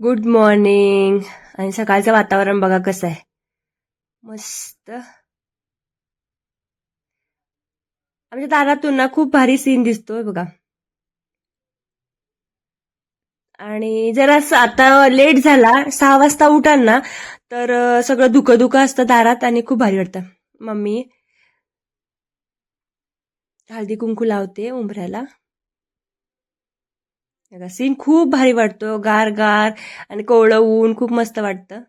Good morning आणि सकाळचं वातावरण बघा कसं आहे. मस्त. आमच्या दारातून ना खूप भारी सीन दिसतोय बघा. आणि जरा आता लेट झाला सहा वाजता उठाल ना तर सगळं धुकं धुकं असतं दारात आणि खूप भारी वाटतं. मम्मी हळदी कुंकू लावते उंबऱ्याला. सीन खूप भारी वाटतो. गार गार आणि कोवळं ऊन खूप मस्त वाटतं.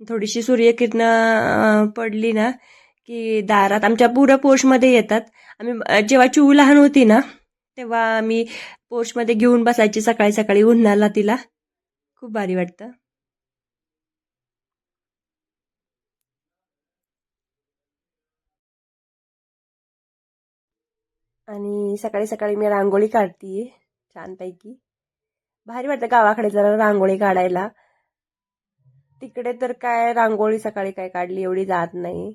थोडीशी सूर्यकिरणं पडली ना की दारात आमच्या पुरं पोर्शमध्ये येतात. आम्ही जेव्हा चिऊ लहान होती ना तेव्हा आम्ही पोर्शमध्ये घेऊन बसायची सकाळी सकाळी उन्हाला तिला. खूप भारी वाटतं. आणि सकाळी सकाळी मी रांगोळी काढतीये छानपैकी. भारी वाटतं गावाकडे जरा रांगोळी काढायला. तिकडे तर काय रांगोळी सकाळी काय काढली एवढी जात नाही.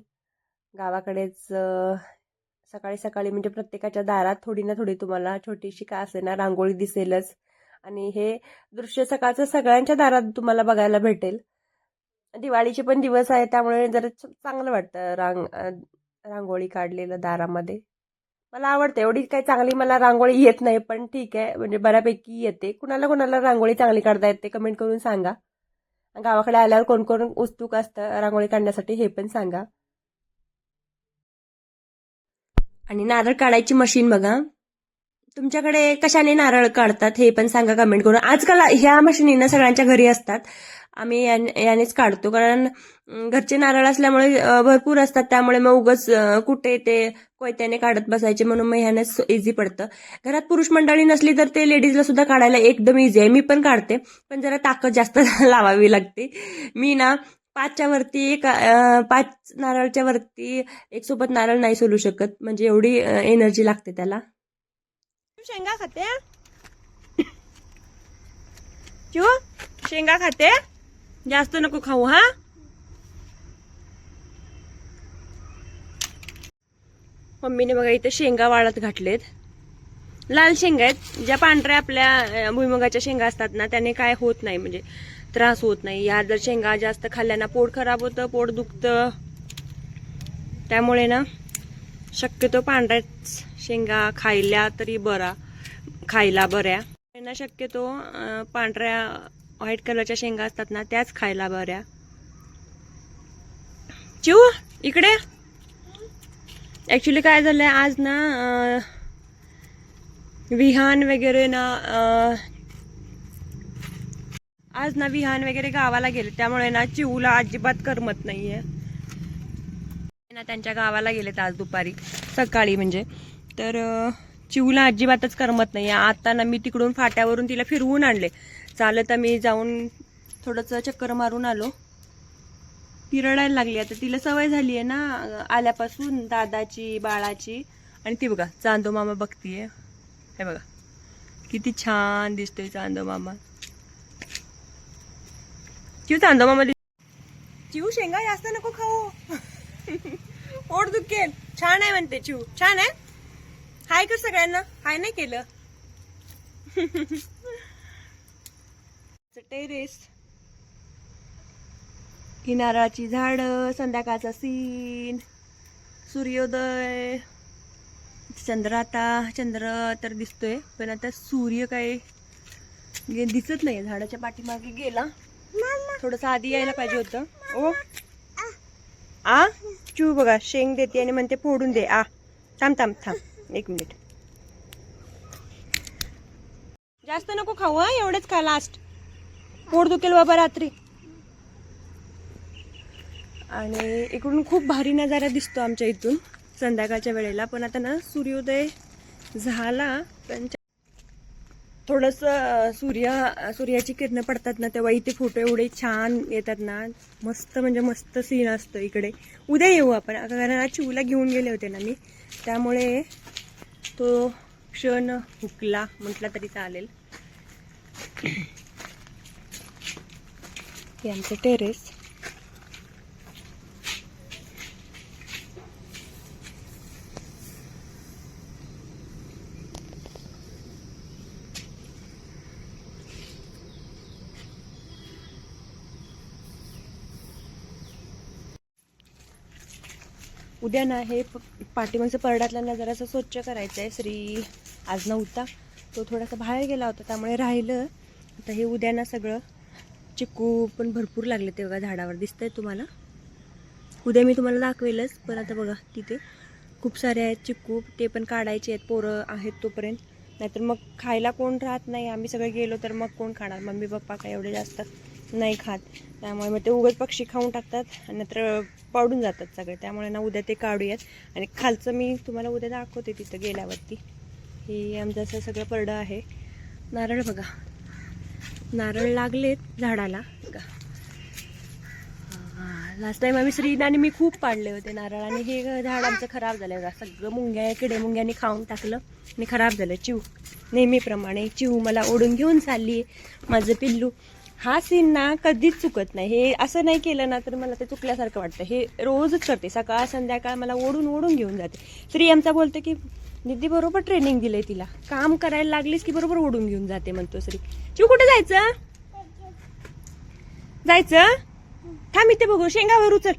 गावाकडेच सकाळी सकाळी म्हणजे प्रत्येकाच्या दारात थोडी ना थोडी तुम्हाला छोटीशी का असे ना रांगोळी दिसेलच. आणि हे दृश्य सकाळचं सगळ्यांच्या दारात तुम्हाला बघायला भेटेल. दिवाळीचे पण दिवस आहे त्यामुळे जरा चांगलं वाटतं रांग रांगोळी काढलेलं दारामध्ये. मला आवडते. एवढी काही चांगली मला रांगोळी येत नाही पण ठीक आहे. म्हणजे बऱ्यापैकी येते. कुणाला कुणाला रांगोळी चांगली काढता येते कमेंट करून सांगा. गावाकडे आल्यावर कोण कोण उत्सुक असतं रांगोळी काढण्यासाठी हे पण सांगा. आणि नारळ काढायची मशीन बघा. तुमच्याकडे कशाने नारळ काढतात हे पण सांगा कमेंट करून. आजकाल ह्या मशिनीनं सगळ्यांच्या घरी असतात. आम्ही यानेच काढतो. कारण घरचे नारळ असल्यामुळे भरपूर असतात. त्यामुळे मग उगच कुठे ते कोयत्याने काढत बसायचे म्हणून मग ह्यानेच इझी पडतं. घरात पुरुष मंडळी नसली तर ते लेडीजला सुद्धा काढायला एकदम इझी आहे. मी पण काढते. पण जरा ताकद जास्त लावावी लागते. मी ना पाचच्या वरती एक पाच नारळच्या वरती एक सोबत नारळ नाही सोलू शकत. म्हणजे एवढी एनर्जी लागते त्याला. शेंगा खाते चू शेंगा खाते जास्त नको खाऊ हा मम्मीने बघा इथे शेंगा वाळत घातलेत. लाल शेंगा आहेत. ज्या पांढऱ्या आपल्या भुईमुगाच्या शेंगा असतात ना त्याने काय होत नाही म्हणजे त्रास होत नाही. या जर शेंगा जास्त खाल्ल्याना पोट खराब होतं पोट दुखतं. त्यामुळे ना शक्यतो पांढऱ्याच शेंगा खायल्या तरी बरा खायला बऱ्या. त्यांना शक्यतो पांढऱ्या व्हाईट कलरच्या शेंगा असतात ना त्याच खायला बऱ्या. चिव इकडे. ॲक्च्युली काय झालंय आज ना विहान वगैरे ना आज ना विहान वगैरे गावाला गेले त्यामुळे ना चिऊला अजिबात करमत नाहीये. ना त्यांच्या गावाला गेलेत आज दुपारी सकाळी म्हणजे. तर चिऊला अजिबातच करमत नाही. आता ना मी तिकडून फाट्यावरून तिला फिरवून आणले. चालत मी जाऊन थोडंसं चक्कर मारून आलो. ती रडायला लागली. आता तिला सवय झाली आहे ना आल्यापासून दादाची बाळाची. आणि ती बघा चांदो मामा बघतीये. हे बघा किती छान दिसतोय चांदो मामा. चिव चांदो मामा दिस- चिव शेंगा जास्त नको खाऊ. पोट दुखेल. छान आहे म्हणते चिव छान आहे? हाय कर सगळ्यांना? हाय नाही केलं. टेरेस ही नारळाची झाड संध्याकाळचा सीन सूर्योदय. चंद्र आता चंद्र तर दिसतोय. पण आता सूर्य काय दिसत नाही झाडाच्या पाठीमागे गेला. थोडस आधी यायला पाहिजे होतं. ओ. आ? चू बघा शेंग देते आणि म्हणते फोडून दे. आ. थांब थांब थांब. एक मिनिट. जास्त नको खाऊ हा. एवढेच खा लास्ट पोट दुखेल बाबा रात्री. आणि इकडून खूप भारी नजारा दिसतो आमच्या इथून संध्याकाळच्या वेळेला. पण आता ना सूर्योदय झाला पण थोडस सूर्य सूर्याची किरणं पडतात ना तेव्हा इथे फोटो एवढे छान येतात ना. मस्त म्हणजे मस्त सीन असतं इकडे. उद्या येऊ आपण. कारण आज चिवला घेऊन गेले होते ना मी. त्यामुळे तो क्षण हुकला. म्हटला तरी चालेल. यांचं टेरेस उद्या ना हे प- पाठीमागचं परडातल्यांना जरासं स्वच्छ करायचं आहे श्री आज नव्हता. तो थोडासा बाहेर गेला होता त्यामुळे राहिलं. आता हे उद्या ना सगळं चिकू पण भरपूर लागले ते बघा झाडावर. दिसतंय तुम्हाला? उद्या मी तुम्हाला दाखवेलच पण आता बघा तिथे खूप सारे आहेत चिक्कू. ते पण काढायचे आहेत पोरं आहेत तोपर्यंत. नाहीतर मग खायला कोण राहत नाही. आम्ही सगळे गेलो तर मग कोण खाणार? मम्मी पप्पा काय एवढे जास्त? नाही खात. त्यामुळे मग ते उगत पक्षी खाऊन टाकतात आणि नंतर पडून जातात सगळे. त्यामुळे ना उद्या ते काढूयात. आणि खालचं मी तुम्हाला उद्या दाखवते तिथं गेल्यावरती. ही आमचं असं सगळं परडं आहे. नारळ बघा. नारळ लागलेत झाडाला. बघा. लास्ट टाईम आम्ही श्रीन आणि मी खूप पाडले होते नारळ आणि हे झाड आमचं खराब झालं बघा. सगळं मुंग्या किडे मुंग्यानी खाऊन टाकलं आणि खराब झालं. चिव नेहमीप्रमाणे चिव मला ओढून घेऊन चालली आहे माझं पिल्लू. हा सीन ना कधीच चुकत नाही. हे असं नाही केलं ना तर मला ते चुकल्यासारखं वाटतं. हे रोजच करते. सकाळ संध्याकाळ मला ओढून ओढून घेऊन जाते. श्री आमचा बोलतो की निधी बरोबर ट्रेनिंग दिलंय तिला. काम करायला लागलीस की बरोबर ओढून घेऊन जाते म्हणतो श्री. चिव कुठे जायचं? जायचं? थांब इथे बघू. शेंगावर उचल.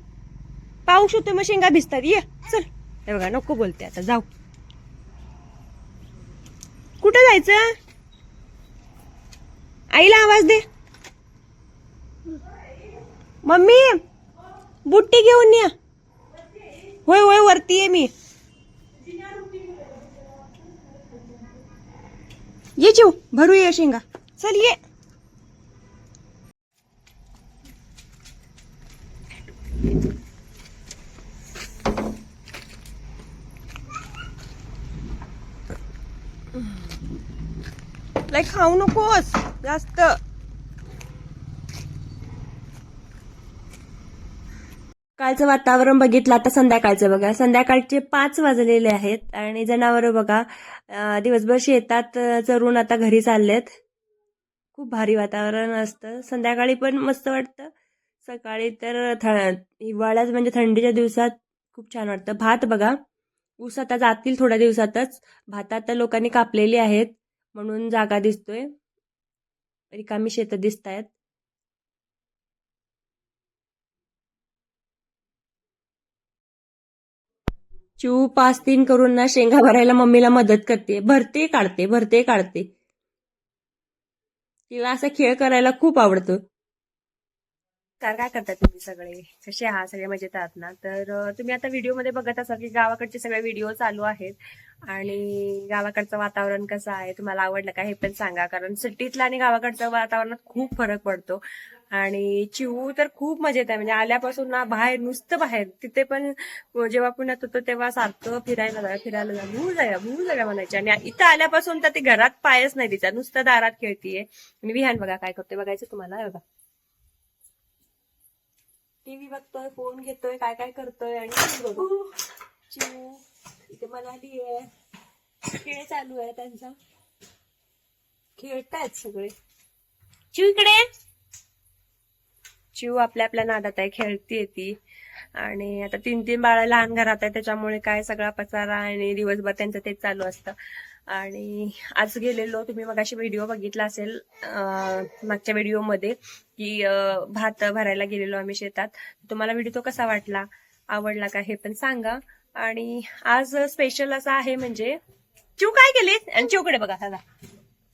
पाऊस होतो मग शेंगा भिजतात. ये चल. हे बघा नको बोलते आता. जाऊ. कुठं जायचं? आईला आवाज दे. मम्मी बुट्टी घेऊन या. होय होय वरती आहे मी. ये चिव भरू ये शेंगा. चल ये. लाईक खाऊ नकोस जास्त. सकाळचं वातावरण बघितलं आता संध्याकाळचं बघा. संध्याकाळचे पाच वाजलेले आहेत आणि जनावर बघा दिवसभर शेतात चरून आता घरी चाललेत. खूप भारी वातावरण असतं. संध्याकाळी पण मस्त वाटतं. सकाळी तर थ हिवाळ्यात म्हणजे थंडीच्या दिवसात खूप छान वाटतं. भात बघा ऊस आता जातील थोड्या दिवसातच. भात आता लोकांनी कापलेली आहेत म्हणून जागा दिसतोय. रिकामी शेतं दिसत आहेत चिऊ पाच तीन करून ना शेंगा भरायला मम्मीला मदत करते. भरते काढते भरते काढते. तिला असा खेळ करायला खूप आवडतो. काय काय करतात तुम्ही सगळे? कसे आहात? सगळे मजेत आहात ना? तर तुम्ही आता व्हिडिओमध्ये बघत असाल की गावाकडचे सगळे व्हिडिओ चालू आहेत. आणि गावाकडचं वातावरण कसं आहे? तुम्हाला आवडलं का? हे पण सांगा. कारण सिटीतलं आणि गावाकडचं वातावरणात खूप फरक पडतो. आणि चिवू तर खूप मजेत आहे. म्हणजे आल्यापासून ना बाहेर नुसतं बाहेर. तिथे पण जेव्हा पुण्यात होतो तेव्हा सारखं फिरायला जा फिरायला जा भूळ जाऊया भूळ जाऊया म्हणायचे. आणि इथं आल्यापासून तर ते घरात पायच नाही तिचा. नुसतं दारात खेळतीये. आणि विहान बघा काय करतोय. बघायचं तुम्हाला. हे बघा. टीव्ही बघतोय फोन घेतोय काय काय करतोय आणि बघू. चिऊ. इथे मनाली आहे. खेळ चालू आहे त्यांचा. खेळतायत सगळे. चिऊ इकडे. चिव आपल्या आपल्या नादात आहे खेळतीये ती. आणि आता तीन तीन बाळा लहान घरात आहे त्याच्यामुळे काय सगळा पसारा आणि दिवसभर त्यांचं तेच चालू असतं. आणि आज गेलेलो तुम्ही मगाशी व्हिडिओ बघितला असेल मागच्या व्हिडिओमध्ये की भात भरायला गेलेलो आम्ही शेतात. तुम्हाला व्हिडिओ तो कसा वाटला? आवडला का? हे पण सांगा. आणि आज स्पेशल असा आहे म्हणजे चिव काय केले? आणि चिवकडे बघा दादा?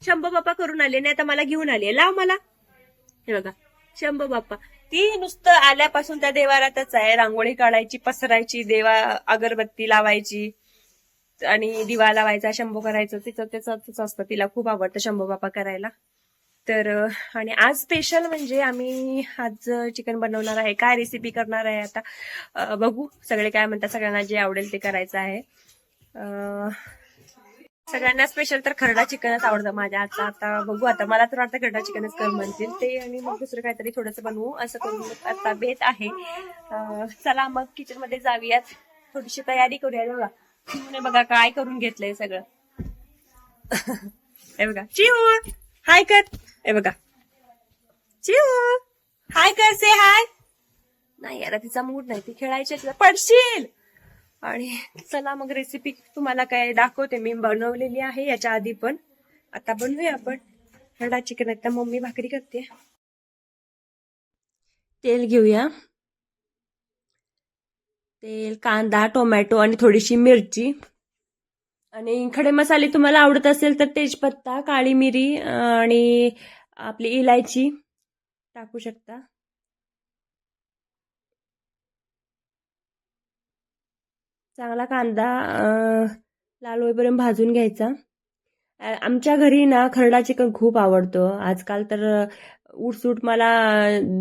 शंभू बाप्पा करून आले नाही आता मला घेऊन आले. लाव मला. हे बघा. शंभ बाप्पा. ती नुसतं आल्यापासून त्या देवारातच आहे. रांगोळी काढायची पसरायची देवा अगरबत्ती लावायची आणि दिवा लावायचा शंभू करायचं. तिचं त्याच असतं. तिला खूप आवडतं शंभू बाप्पा करायला. तर आणि आज स्पेशल म्हणजे आम्ही आज चिकन बनवणार आहे. काय रेसिपी करणार आहे आता? बघू. सगळे काय म्हणतात सगळ्यांना जे आवडेल ते करायचं आहे. सगळ्यांना स्पेशल तर खरडा चिकनच आवडतं माझ्या. आता आता बघू आता मला तर वाटतं खरडा चिकनच कर म्हणतील ते आणि मग दुसरं काहीतरी थोडंसं बनवू. असं करून आता बेत आहे. चला मग किचनमध्ये जाऊयात. थोडीशी तयारी करूया. बघा चिवने बघा काय करून घेतलंय सगळं. हे बघा चिव हाय कर. हे बघा. चिव हाय कर से हाय नाही यार तिचा मूड नाही. ती खेळायची तिला. पडशील! आणि चला मग रेसिपी तुम्हाला काय दाखवते. मी बनवलेली आहे. याच्या आधी पण. आता बनवूया आपण. हरडा चिकन आता मम्मी भाकरी करते. तेल घेऊया. तेल कांदा टोमॅटो आणि थोडीशी मिरची. आणि खडे मसाले तुम्हाला आवडत असेल तर तेजपत्ता काळी मिरी आणि आपली इलायची टाकू शकता. चांगला कांदा लाल होईपर्यंत भाजून घ्यायचा. आमच्या घरी ना खरडा चिकन खूप आवडतं. आजकाल तर उठसूट मला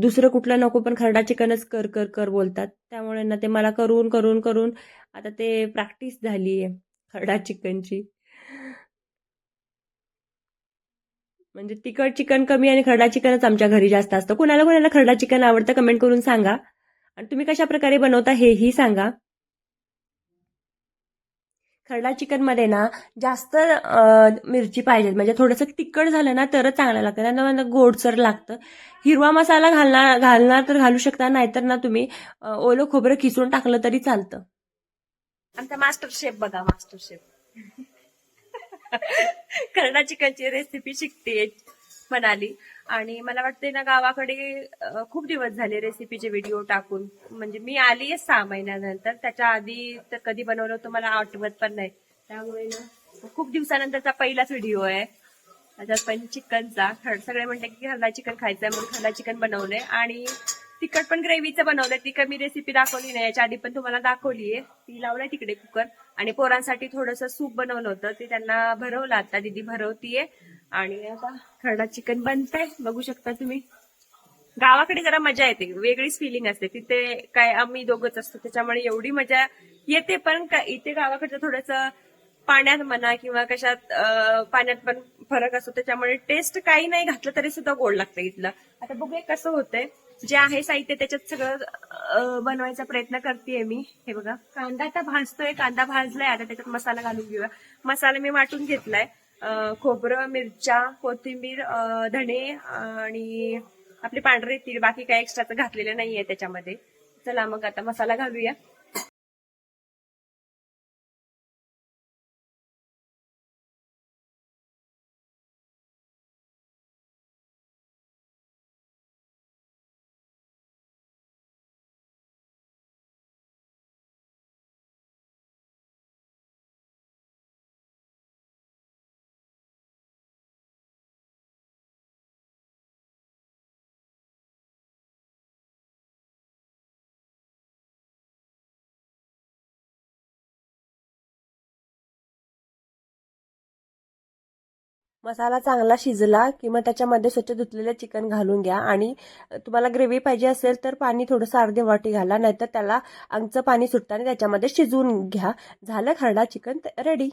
दुसरं कुठलं नको पण खरडा चिकनच कर कर कर बोलतात. त्यामुळे ना ते मला करून करून करून आता ते प्रॅक्टिस झाली आहे खरडा चिकनची. म्हणजे तिखट चिकन कमी आणि खरडा चिकनच आमच्या घरी जास्त असतं. कोणाला कुणाला खरडा चिकन आवडतं कमेंट करून सांगा. आणि तुम्ही कशा प्रकारे बनवता हेही सांगा. खरडा चिकनमध्ये ना जास्त मिरची पाहिजे म्हणजे थोडंसं तिखट झालं ना तरच चांगलं लागतं. त्यांना गोडसर लागतं. हिरवा मसाला घालणार घालणार तर घालू शकता नाहीतर ना तुम्ही ओलं खोबरं खिसून टाकलं तरी चालतं. आमचा मास्टर शेफ बघा मास्टर शेफ खरडा चिकनची रेसिपी शिकते म्हणाली. आणि मला वाटते ना गावाकडे खूप दिवस झाले रेसिपीचे व्हिडिओ टाकून. म्हणजे मी आली सहा महिन्यानंतर. त्याच्या आधी तर कधी बनवलं होतं मला आठवत पण नाही. त्यामुळे ना खूप दिवसानंतरचा पहिलाच व्हिडिओ आहे. त्याच्यात पण चिकनचा. सगळे म्हणले की हल्ला चिकन खायचंय म्हणून हल्ला चिकन बनवलंय. आणि तिखट पण ग्रेव्हीचं बनवलंय. ती कमी रेसिपी दाखवली नाही. याच्या आधी पण तुम्हाला दाखवलीये. ती लावलाय तिकडे कुकर. आणि पोरांसाठी थोडंसं सूप बनवलं होतं. ते त्यांना भरवलं. आता दिदी भरवतीये. आणि आता खरडा चिकन बनतंय. बघू शकता तुम्ही. गावाकडे जरा मजा येते. वेगळीच फिलिंग असते. तिथे काय आम्ही दोघच असतो. त्याच्यामुळे एवढी मजा येते. पण इथे गावाकडचं थोडस पाण्यात म्हणा किंवा कशात पाण्यात पण फरक असतो. त्याच्यामुळे टेस्ट काही नाही घातलं तरी सुद्धा गोड लागतं इथलं. आता बघूया कसं होतंय. जे आहे साहित्य त्याच्यात सगळं बनवायचा प्रयत्न करतेय मी. हे बघा. कांदा आता भाजतोय. कांदा भाजलाय. आता त्याच्यात मसाला घालून घेऊया. मसाला मी वाटून घेतलाय. खोबरं मिरच्या कोथिंबीर अं, धणे आणि आपले पांढरे तीळ. बाकी काही एक्स्ट्राचं घातलेलं नाहीये त्याच्यामध्ये. चला मग आता मसाला घालूया. मसाला चांगला शिजला की मग त्याच्यामध्ये स्वच्छ धुतलेलं चिकन घालून घ्या. आणि तुम्हाला ग्रेव्ही पाहिजे असेल तर पाणी थोडंसं अर्धे वाटी घाला नाहीतर त्याला अंगचं पाणी सुटतं आणि त्याच्यामध्ये शिजवून घ्या. झालं खरडा चिकन रेडी